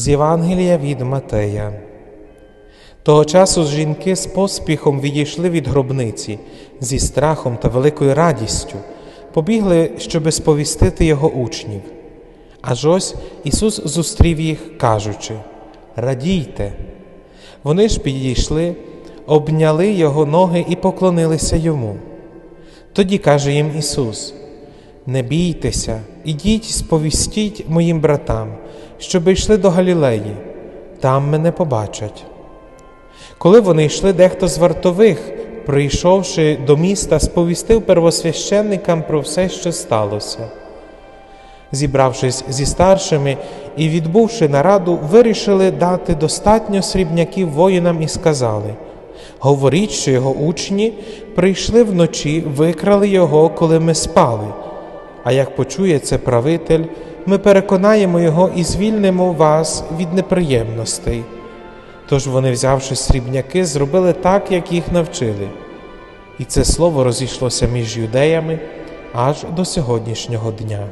З Євангелія від Матея. Того часу жінки з поспіхом відійшли від гробниці зі страхом та великою радістю, побігли, щоби сповістити його учнів. Аж ось Ісус зустрів їх, кажучи: Радійте. Вони ж підійшли, обняли його ноги і поклонилися йому. Тоді каже їм Ісус: Не бійтеся, ідіть, сповістіть моїм братам, щоби йшли до Галілеї, там мене побачать. Коли вони йшли, дехто з вартових, прийшовши до міста, сповістив первосвященникам про все, що сталося. Зібравшись зі старшими і відбувши нараду, вирішили дати достатньо срібняків воїнам і сказали: Говоріть, що його учні прийшли вночі, викрали його, коли ми спали. А як почує це правитель, ми переконаємо його і звільнимо вас від неприємностей. Тож вони, взявши срібняки, зробили так, як їх навчили. І це слово розійшлося між юдеями аж до сьогоднішнього дня.